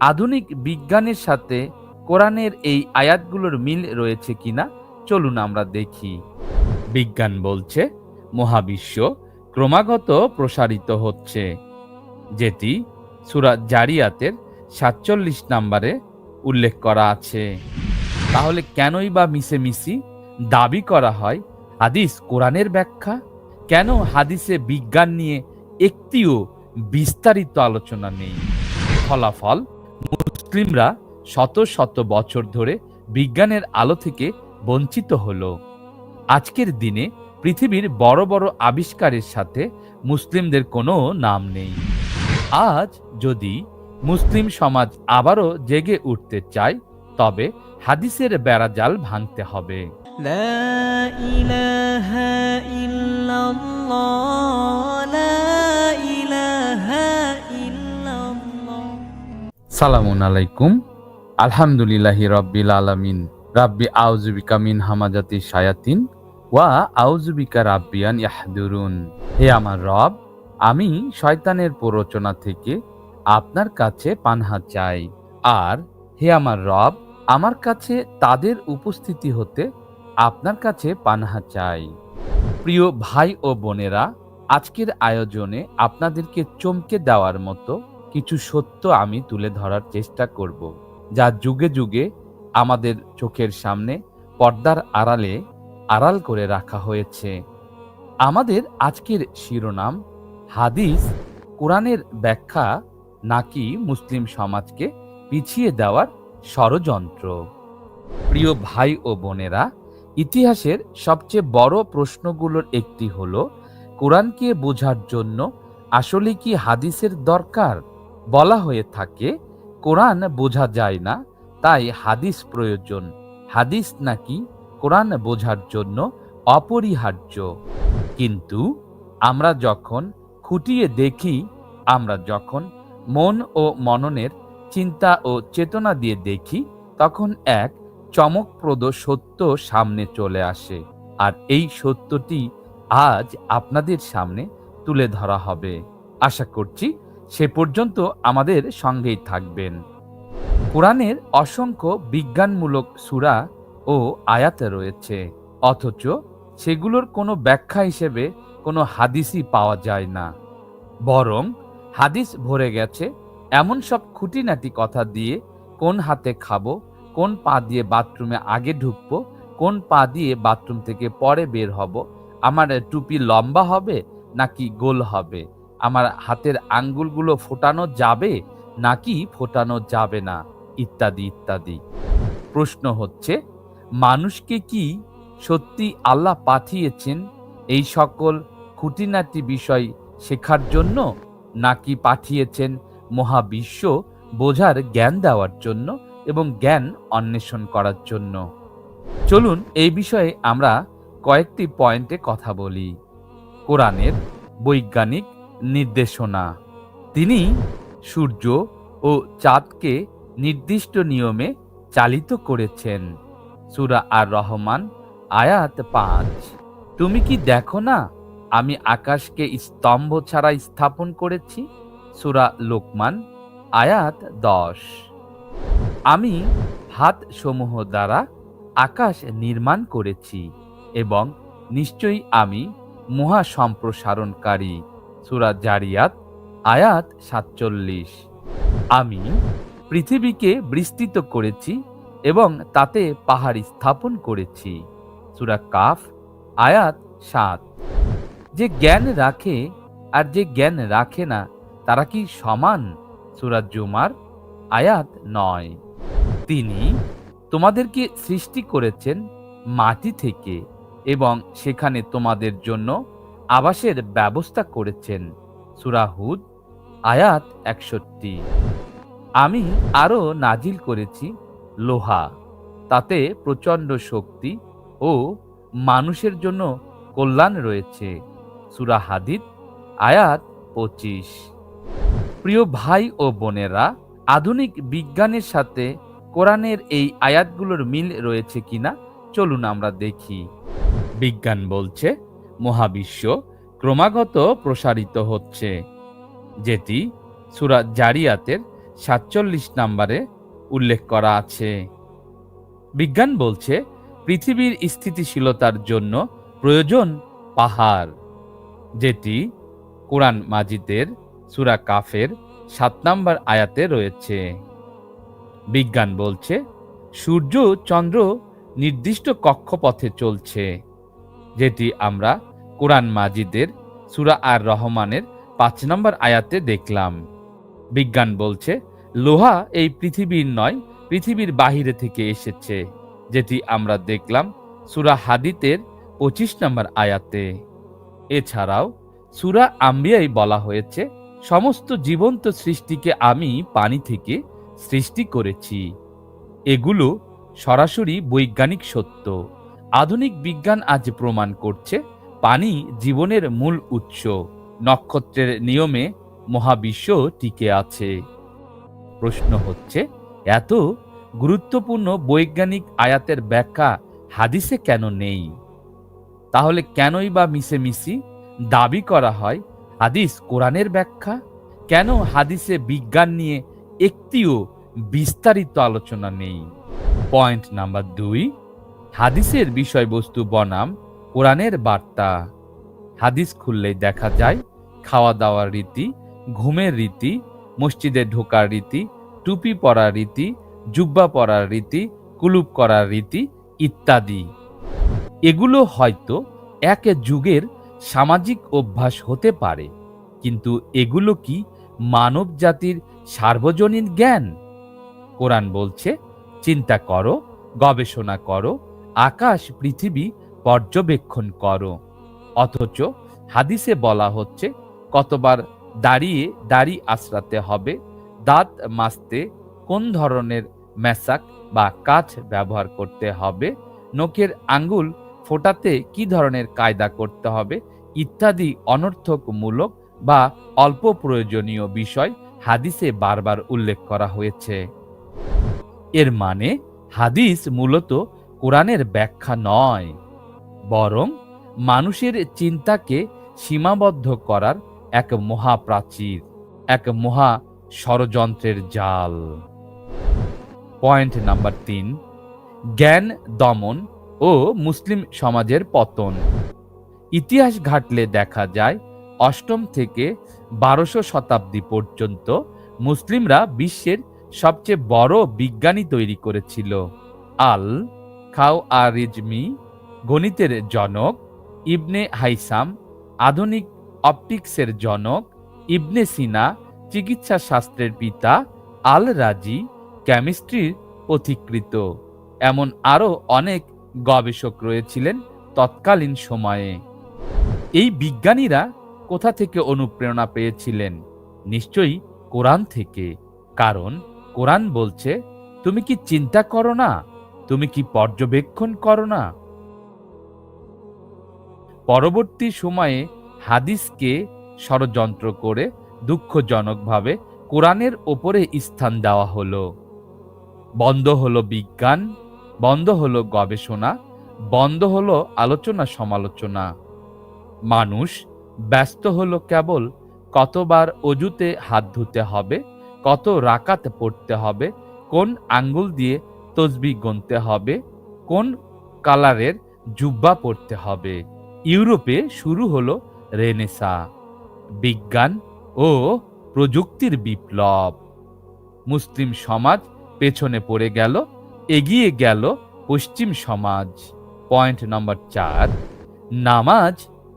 আধুনিক বিজ্ঞানের সাথে কোরআনের এই আয়াতগুলোর মিল রয়েছে কিনা? চলুন আমরা দেখি। বিজ্ঞান বলছে, মহাবিশ্ব ক্রমাগত প্রসারিত হচ্ছে। যেটি সুরা জারিয়াতের সাতচল্লিশ নম্বরে উল্লেখ করা আছে। তাহলে কেনই বা মিশে দাবি করা হয় হাদিস কোরআনের ব্যাখ্যা? কেন হাদিসে বিজ্ঞান নিয়ে একটিও বিস্তারিত আলোচনা নেই? ফলাফল মুসলিমরা শত শত বছর ধরে বিজ্ঞানের আলো থেকে বঞ্চিত হল। আজকের দিনে পৃথিবীর বড় বড় আবিষ্কারের সাথে মুসলিমদের কোনো নাম নেই। আজ যদি মুসলিম সমাজ আবারও জেগে উঠতে চায়, তবে হাদিসের বেড়াজাল ভাঙতে হবে। ইলাহা ইল্লাল্লাহ, লা ইলাহা সালামুন আলাইকুম। আলহামদুলিল্লাহি রব্বিল আলামিন। রাব্বি আউজুবিকা মিন হামাজাতি শায়াতিন ওয়া আউজুবিকা রাব্বিয়ান ইয়াহদুরুন। হে আমার রব, আমি শয়তানের প্ররোচনা থেকে আপনার কাছে পানহা চাই। আর হে আমার রব, আমার কাছে তাদের উপস্থিতি হতে আপনার কাছে পানহা চাই। প্রিয় ভাই ও বোনেরা, আজকের আয়োজনে আপনাদেরকে চমকে দেওয়ার মতো কিছু সত্য আমি তুলে ধরার চেষ্টা করব, যা যুগে যুগে আমাদের চোখের সামনে পর্দার আড়ালে আড়াল করে রাখা হয়েছে। আমাদের আজকের শিরোনাম, হাদিস, কোরআনের ব্যাখ্যা নাকি মুসলিম সমাজকে পিছিয়ে দেওয়ার ষড়যন্ত্র। প্রিয় ভাই ও বোনেরা, ইতিহাসের সবচেয়ে বড় প্রশ্নগুলোর একটি হলো, কোরআনকে বোঝার জন্য আসলে কি হাদিসের দরকার? বলা হয়ে থাকে, কোরআন বোঝা যায় না, তাই হাদিস প্রয়োজন। হাদিস নাকি কোরআন বোঝার জন্য অপরিহার্য। কিন্তু আমরা যখন খুঁটিয়ে দেখি, আমরা যখন মন ও মননের চিন্তা ও চেতনা দিয়ে দেখি, তখন এক চমকপ্রদ সত্য সামনে চলে আসে। আর এই সত্যটি আজ আপনাদের সামনে তুলে ধরা হবে। আশা করছি সে পর্যন্ত আমাদের সঙ্গেই থাকবেন। কোরআনের অসংখ্য বিজ্ঞানমূলক সূরা ও আয়াত রয়েছে, অথচ সেগুলোর কোনো ব্যাখ্যা হিসেবে কোনো হাদিসই পাওয়া যায় না। বরং হাদিস ভরে গেছে এমন সব খুঁটিনাটি কথা দিয়ে কোন হাতে খাব, কোন পা দিয়ে বাথরুমে আগে ঢুকবো, কোন পা দিয়ে বাথরুম থেকে পরে বের হব, আমার টুপি লম্বা হবে নাকি গোল হবে? আমার হাতের আঙ্গুলগুলো ফোটানো যাবে নাকি ফোটানো যাবে না? ইত্যাদি ইত্যাদি। প্রশ্ন হচ্ছে, মানুষকে কি সত্যি আল্লাহ পাঠিয়েছেন এই সকল খুঁটিনাটি বিষয় শেখার জন্য নাকি পাঠিয়েছেন মহাবিশ্ব বোঝার জ্ঞান দেওয়ার জন্য এবং জ্ঞান অন্বেষণ করার জন্য? চলুন এই বিষয়ে আমরা কয়েকটি পয়েন্টে কথা বলি। কোরআনের বৈজ্ঞানিক নির্দেশনা। তিনি সূর্য ও চাঁদকে নির্দিষ্ট নিয়মে চালিত করেছেন। সুরা আর রহমান আয়াত পাঁচ। তুমি কি দেখো না, আমি আকাশকে স্তম্ভ ছাড়া স্থাপন করেছি? সুরা লোকমান, আয়াত দশ। আমি হাত সমূহ দ্বারা আকাশ নির্মাণ করেছি এবং নিশ্চয়ই আমি মহা সম্প্রসারণকারী সুরা জারিয়াত, আয়াত সাতচল্লিশ। আমি পৃথিবীকে বিস্তৃত করেছি এবং তাতে পাহাড় স্থাপন করেছি। সুরা কাফ, আয়াত সাত। যে জ্ঞান রাখে আর যে জ্ঞান রাখে না, তারা কি সমান? সুরা জুমার, আয়াত নয়। তিনি তোমাদেরকে সৃষ্টি করেছেন মাটি থেকে এবং সেখানে তোমাদের জন্য আবাসের ব্যবস্থা করেছেন। সুরাহুদ আয়াত একষট্টি। আমি আরও নাজিল করেছি লোহা, তাতে প্রচণ্ড শক্তি ও মানুষের জন্য কল্যাণ রয়েছে। সুরা হাদিদ, আয়াত পঁচিশ। প্রিয় ভাই ও বোনেরা, আধুনিক বিজ্ঞানের সাথে কোরআনের এই আয়াতগুলোর মিল রয়েছে কিনা? চলুন আমরা দেখি। বিজ্ঞান বলছে মহাবিশ্ব ক্রমাগত প্রসারিত হচ্ছে। যেটি সুরা জারিয়াতের সাতচল্লিশ নম্বরে উল্লেখ করা আছে। বিজ্ঞান বলছে, পৃথিবীর স্থিতিশীলতার জন্য প্রয়োজন পাহাড়, যেটি কোরআন মাজিদের সুরা কাফের সাত নম্বর আয়াতে রয়েছে। বিজ্ঞান বলছে, সূর্য চন্দ্র নির্দিষ্ট কক্ষপথে চলছে। যেটি আমরা কোরআন মাজিদের সুরা আর রহমানের পাঁচ নম্বর আয়াতে দেখলাম। বিজ্ঞান বলছে, লোহা এই পৃথিবীর নয়, পৃথিবীর বাহিরে থেকে এসেছে, যেটি আমরা দেখলাম সুরা হাদিতের পঁচিশ নম্বর আয়াতে। এছাড়াও সুরা আম্বিয়াই বলা হয়েছে, সমস্ত জীবন্ত সৃষ্টিকে আমি পানি থেকে সৃষ্টি করেছি। এগুলো সরাসরি বৈজ্ঞানিক সত্য। আধুনিক বিজ্ঞান আজ প্রমাণ করছে, পানি জীবনের মূল উৎস। নক্ষত্রের নিয়মে মহাবিশ্ব টিকে আছে। প্রশ্ন হচ্ছে, এত গুরুত্বপূর্ণ বৈজ্ঞানিক আয়াতের ব্যাখ্যা হাদিসে কেন নেই? তাহলে কেনই বা মিশে দাবি করা হয় হাদিস কোরআনের ব্যাখ্যা? কেন হাদিসে বিজ্ঞান নিয়ে একটিও বিস্তারিত আলোচনা নেই? পয়েন্ট নাম্বার দুই হাদিসের বিষয়বস্তু বনাম কোরআনের বার্তা। হাদিস খুললেই দেখা যায় খাওয়া দাওয়ার রীতি, ঘুমের রীতি, মসজিদে ঢোকার রীতি, টুপি পরার রীতি, জুব্বা পরার রীতি, কুলুপ করার রীতি ইত্যাদি। এগুলো হয়তো এক যুগের সামাজিক অভ্যাস হতে পারে, কিন্তু এগুলো কি মানব জাতির সার্বজনীন জ্ঞান? কোরআন বলছে, চিন্তা করো, গবেষণা করো আকাশ পৃথিবী পর্যবেক্ষণ করো। অথচ হাদিসে বলা হচ্ছে, কতবার দাঁড়িয়ে দাড়ি আশ্রাতে হবে, দাঁত মাজতে কোন ধরনের মেসাক বা কাঠ ব্যবহার করতে হবে, নখের আঙ্গুল ফোটাতে কি ধরনের কায়দা করতে হবে, ইত্যাদি অনর্থকমূলক বা অল্প প্রয়োজনীয় বিষয় হাদিসে বারবার উল্লেখ করা হয়েছে। এর মানে হাদিস মূলত কোরআনের ব্যাখ্যা নয়, বরং মানুষের চিন্তাকে সীমাবদ্ধ করার এক মহাপ্রাচীর, এক মহা ষড়যন্ত্রের জাল। পয়েন্ট নাম্বার তিন, জ্ঞান দমন ও মুসলিম সমাজের পতন। ইতিহাস ঘাটলে দেখা যায়, অষ্টম থেকে বারোশো শতাব্দী পর্যন্ত মুসলিমরা বিশ্বের সবচেয়ে বড় বিজ্ঞানী তৈরি করেছিল, আল খাও আরিজমি, গণিতের জনক, ইবনে হাইসাম, আধুনিক অপটিক্সের জনক, ইবনে সিনা, চিকিৎসা শাস্ত্রের পিতা আল রাজি কেমিস্ট্রির পথিকৃত এমন আরও অনেক গবেষক রয়েছিলেন তৎকালীন সময়ে। এই বিজ্ঞানীরা কোথা থেকে অনুপ্রেরণা পেয়েছিলেন? নিশ্চয়ই কোরআন থেকে। কারণ কোরআন বলছে, তুমি কি চিন্তা করো না? তুমি কি পর্যবেক্ষণ করো না? পরবর্তী সময়ে হাদিসকে ষড়যন্ত্র করে দুঃখজনকভাবে কোরআনের ওপরে স্থান দেওয়া হলো। বন্ধ হলো বিজ্ঞান, বন্ধ হলো গবেষণা, বন্ধ হলো আলোচনা সমালোচনা। মানুষ ব্যস্ত হলো কেবল কতবার অজুতে হাত ধুতে হবে, কত রাকাত পড়তে হবে, কোন আঙ্গুল দিয়ে তসবি গুনতে হবে। কোন কালারের জুব্বা পড়তে হবে? ইউরোপে শুরু হলো রেনেসা, বিজ্ঞান ও প্রযুক্তির বিপ্লব। মুসলিম সমাজ পেছনে পড়ে গেল, এগিয়ে গেল পশ্চিম সমাজ। পয়েন্ট নম্বর চার, নামাজ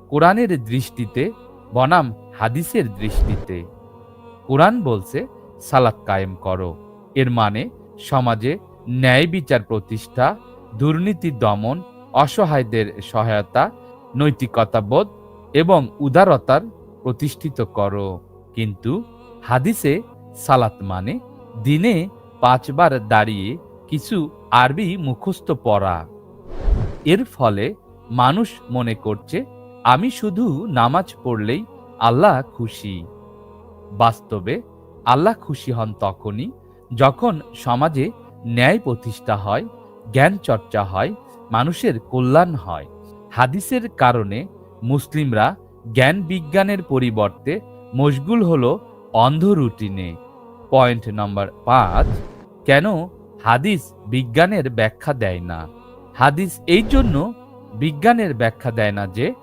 কোরআনের দৃষ্টিতে, বনাম হাদিসের দৃষ্টিতে। কোরআন বলছে, সালাত কায়েম করো। এর মানে সমাজে ন্যায় বিচার প্রতিষ্ঠা, দুর্নীতি দমন, অসহায়দের সহায়তা নৈতিকতাবোধ এবং উদারতার প্রতিষ্ঠিত করো। কিন্তু হাদিসে সালাত মানে দিনে পাঁচবার দাঁড়িয়ে কিছু আরবি মুখস্থ পড়া। এর ফলে মানুষ মনে করছে, আমি শুধু নামাজ পড়লেই আল্লাহ খুশি। বাস্তবে আল্লাহ খুশি হন তখনই যখন সমাজে ন্যায় প্রতিষ্ঠা হয়, জ্ঞান চর্চা হয়, মানুষের কল্যাণ হয়। হাদিসের কারণে মুসলিমরা জ্ঞান বিজ্ঞানের পরিবর্তে মশগুল হল অন্ধ রুটিনে। পয়েন্ট নম্বর পাঁচ, কেন হাদিস বিজ্ঞানের ব্যাখ্যা দেয় না? হাদিস এই জন্য বিজ্ঞানের ব্যাখ্যা দেয় না যে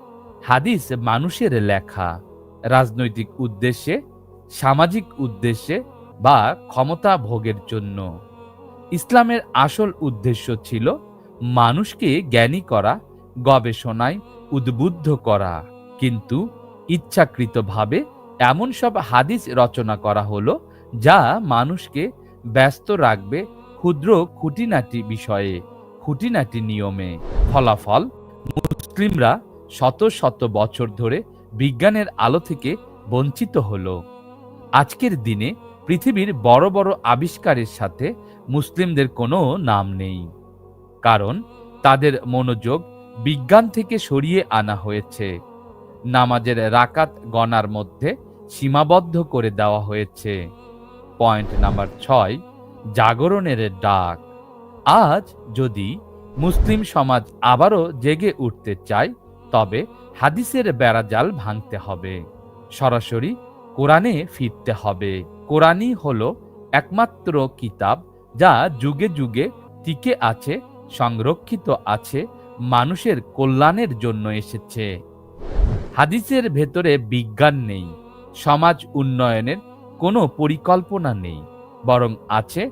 হাদিস মানুষের লেখা। রাজনৈতিক উদ্দেশ্যে, সামাজিক উদ্দেশ্যে বা ক্ষমতা ভোগের জন্য। ইসলামের আসল উদ্দেশ্য ছিল মানুষকে জ্ঞানী করা, গবেষণায় উদ্বুদ্ধ করা। কিন্তু ইচ্ছাকৃতভাবে এমন সব হাদিস রচনা করা হলো যা মানুষকে ব্যস্ত রাখবে ক্ষুদ্র খুঁটিনাটি বিষয়ে, খুঁটিনাটি নিয়মে। ফলাফল, মুসলিমরা শত শত বছর ধরে বিজ্ঞানের আলো থেকে বঞ্চিত হলো। আজকের দিনে পৃথিবীর বড় বড় আবিষ্কারের সাথে মুসলিমদের কোনো নাম নেই। কারণ তাদের মনোযোগ বিজ্ঞান থেকে সরিয়ে আনা হয়েছে। নামাজের রাকাত গণার মধ্যে সীমাবদ্ধ করে দেওয়া হয়েছে। পয়েন্ট নাম্বার ছয়, জাগরণের ডাক। আজ যদি মুসলিম সমাজ আবারও জেগে উঠতে চায়, তবে হাদিসের বেড়াজাল ভাঙতে হবে। সরাসরি কোরআনে ফিরতে হবে। কোরআনই হলো একমাত্র কিতাব যা যুগে যুগে টিকে আছে, সংরক্ষিত আছে, মানুষের কল্যাণের জন্য এসেছে। হাদিসের ভেতরে বিজ্ঞান নেই, সমাজ উন্নয়নের কোনো পরিকল্পনা নেই, বরং আছে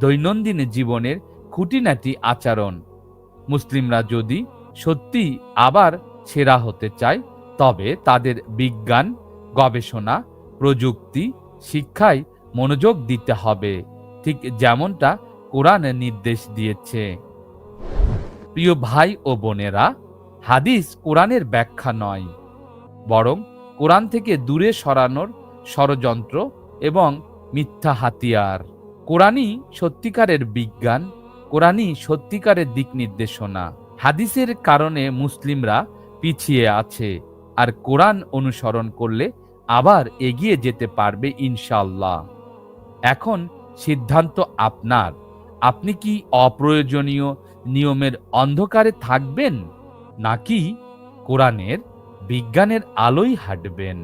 দৈনন্দিন জীবনের খুঁটিনাটি আচরণ। মুসলিমরা যদি সত্যি আবার সেরা হতে চায়, তবে তাদের বিজ্ঞান, গবেষণা, প্রযুক্তি, শিক্ষায় মনোযোগ দিতে হবে। ঠিক যেমনটা কোরআন নির্দেশ দিয়েছে। প্রিয় ভাই ও বোনেরা, হাদিস কোরআনের ব্যাখ্যা নয়, বরং কোরআন থেকে দূরে সরানোর ষড়যন্ত্র এবং মিথ্যা হাতিয়ার। কোরআনই সত্যিকারের বিজ্ঞান, কোরআনই সত্যিকারের দিক নির্দেশনা। হাদিসের কারণে মুসলিমরা পিছিয়ে আছে, আর কোরআন অনুসরণ করলে আবার এগিয়ে যেতে পারবে ইনশাল্লাহ এখন সিদ্ধান্ত আপনার। আপনি কি অপ্রয়োজনীয় নিয়মের অন্ধকারে থাকবেন নাকি কোরআনের বিজ্ঞানের আলোই হাঁটবেন?